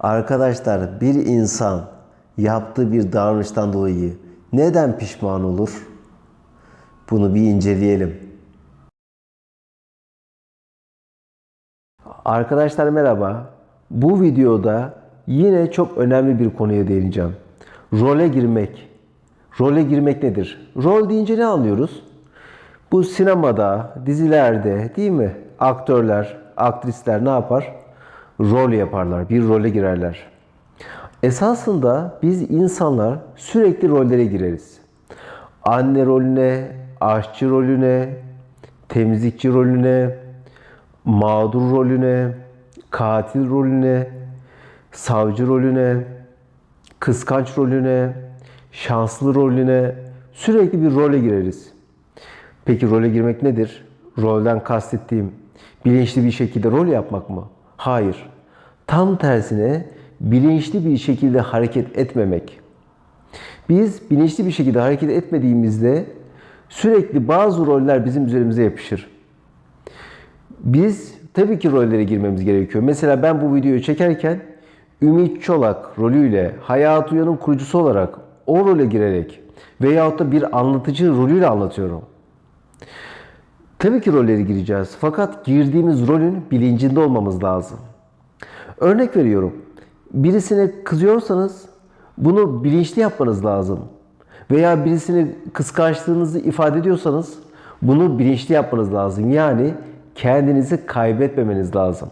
Arkadaşlar bir insan yaptığı bir davranıştan dolayı neden pişman olur? Bunu bir inceleyelim. Arkadaşlar merhaba. Bu videoda yine çok önemli bir konuya değineceğim. Role girmek. Role girmek nedir? Rol deyince ne anlıyoruz? Bu sinemada, dizilerde değil mi? Aktörler, aktrisler ne yapar? Rol yaparlar, bir role girerler. Esasında biz insanlar sürekli rollere gireriz. Anne rolüne, aşçı rolüne, temizlikçi rolüne, mağdur rolüne, katil rolüne, savcı rolüne, kıskanç rolüne, şanslı rolüne sürekli bir role gireriz. Peki role girmek nedir? Rolden kastettiğim bilinçli bir şekilde rol yapmak mı? Hayır. Tam tersine bilinçli bir şekilde hareket etmemek. Biz bilinçli bir şekilde hareket etmediğimizde sürekli bazı roller bizim üzerimize yapışır. Biz tabii ki rollere girmemiz gerekiyor. Mesela ben bu videoyu çekerken Ümit Çolak rolüyle Hayat Uyan'ın kurucusu olarak o role girerek veyahut da bir anlatıcı rolüyle anlatıyorum. Tabii ki rolleri gireceğiz. Fakat girdiğimiz rolün bilincinde olmamız lazım. Örnek veriyorum. Birisine kızıyorsanız bunu bilinçli yapmanız lazım. Veya birisini kıskançlığınızı ifade ediyorsanız bunu bilinçli yapmanız lazım. Yani kendinizi kaybetmemeniz lazım.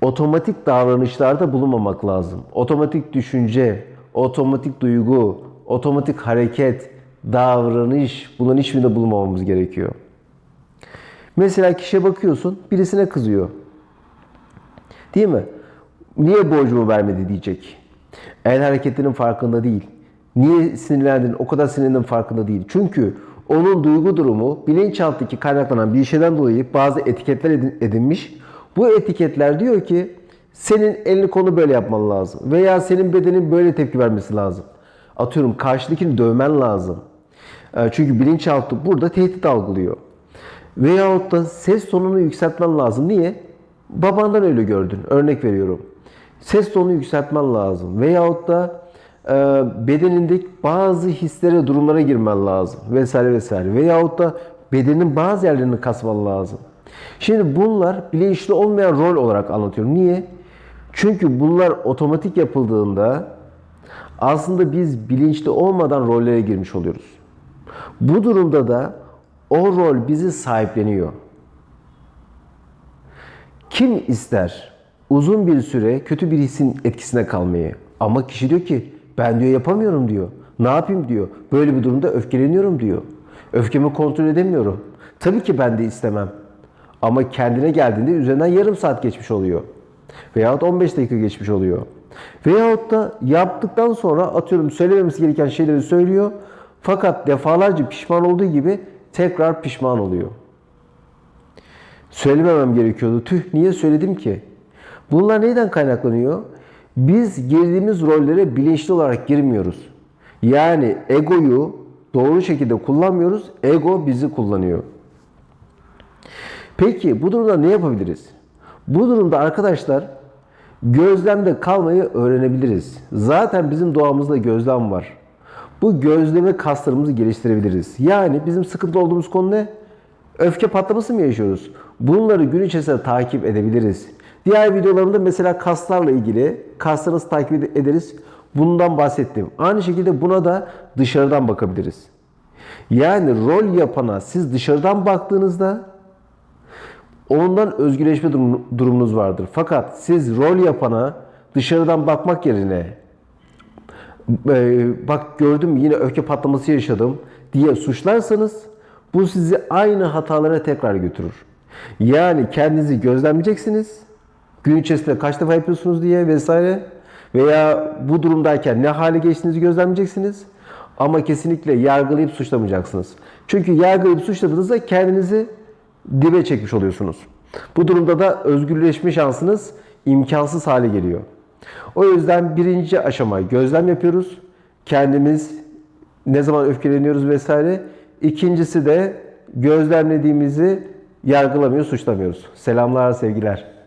Otomatik davranışlarda bulunmamak lazım. Otomatik düşünce, otomatik duygu, otomatik hareket, davranış bunların hiçbirinde bulunmamamız gerekiyor. Mesela kişiye bakıyorsun, birisine kızıyor. Değil mi? Niye borcumu vermedi diyecek. El hareketinin farkında değil. Niye sinirlendin, o kadar sinirlendin farkında değil. Çünkü onun duygu durumu bilinçaltındaki kaynaklanan bir şeyden dolayı bazı etiketler edin- edinmiş. Bu etiketler diyor ki senin elini konu böyle yapman lazım. Veya senin bedenin böyle tepki vermesi lazım. Atıyorum karşıdakini dövmen lazım. Çünkü bilinçaltı burada tehdit algılıyor. Veyahut da ses tonunu yükseltmen lazım. Niye? Babandan öyle gördün. Örnek veriyorum. Ses tonunu yükseltmen lazım. Veyahut da e, bedenindeki bazı hislere, durumlara girmen lazım. Vesaire vesaire. Veyahut da bedenin bazı yerlerini kasman lazım. Şimdi bunlar bilinçli olmayan rol olarak anlatıyorum. Niye? Çünkü bunlar otomatik yapıldığında aslında biz bilinçli olmadan rollere girmiş oluyoruz. Bu durumda da o rol bizi sahipleniyor. Kim ister uzun bir süre kötü bir hissin etkisine kalmayı? Ama kişi diyor ki ben diyor yapamıyorum diyor. Ne yapayım diyor. Böyle bir durumda öfkeleniyorum diyor. Öfkemi kontrol edemiyorum. Tabii ki ben de istemem. Ama kendine geldiğinde üzerinden yarım saat geçmiş oluyor. Veyahut 15 dakika geçmiş oluyor. Veyahut da yaptıktan sonra atıyorum söylememesi gereken şeyleri söylüyor. Fakat defalarca pişman olduğu gibi tekrar pişman oluyor. Söylememem gerekiyordu. Tüh niye söyledim ki? Bunlar neyden kaynaklanıyor? Biz girdiğimiz rollere bilinçli olarak girmiyoruz. Yani egoyu doğru şekilde kullanmıyoruz. Ego bizi kullanıyor. Peki bu durumda ne yapabiliriz? Bu durumda arkadaşlar gözlemde kalmayı öğrenebiliriz. Zaten bizim doğamızda gözlem var. Bu gözleme kaslarımızı geliştirebiliriz. Yani bizim sıkıntı olduğumuz konu ne? Öfke patlaması mı yaşıyoruz? Bunları gün içerisinde takip edebiliriz. Diğer videolarımda mesela kaslarla ilgili kaslarınızı takip ederiz. Bundan bahsettim. Aynı şekilde buna da dışarıdan bakabiliriz. Yani rol yapana siz dışarıdan baktığınızda ondan özgürleşme durum- durumunuz vardır. Fakat siz rol yapana dışarıdan bakmak yerine "Ee, bak gördüm yine öfke patlaması yaşadım diye suçlarsanız bu sizi aynı hatalara tekrar götürür. Yani kendinizi gözlemleyeceksiniz. Gün içerisinde kaç defa yapıyorsunuz diye vesaire. Veya bu durumdayken ne hale geçtiğinizi gözlemleyeceksiniz. Ama kesinlikle yargılayıp suçlamayacaksınız. Çünkü yargılayıp suçladığınızda kendinizi dibe çekmiş oluyorsunuz. Bu durumda da özgürleşme şansınız imkansız hale geliyor. O yüzden birinci aşama gözlem yapıyoruz. Kendimiz ne zaman öfkeleniyoruz vesaire. İkincisi de gözlemlediğimizi yargılamıyor, suçlamıyoruz. Selamlar, sevgiler.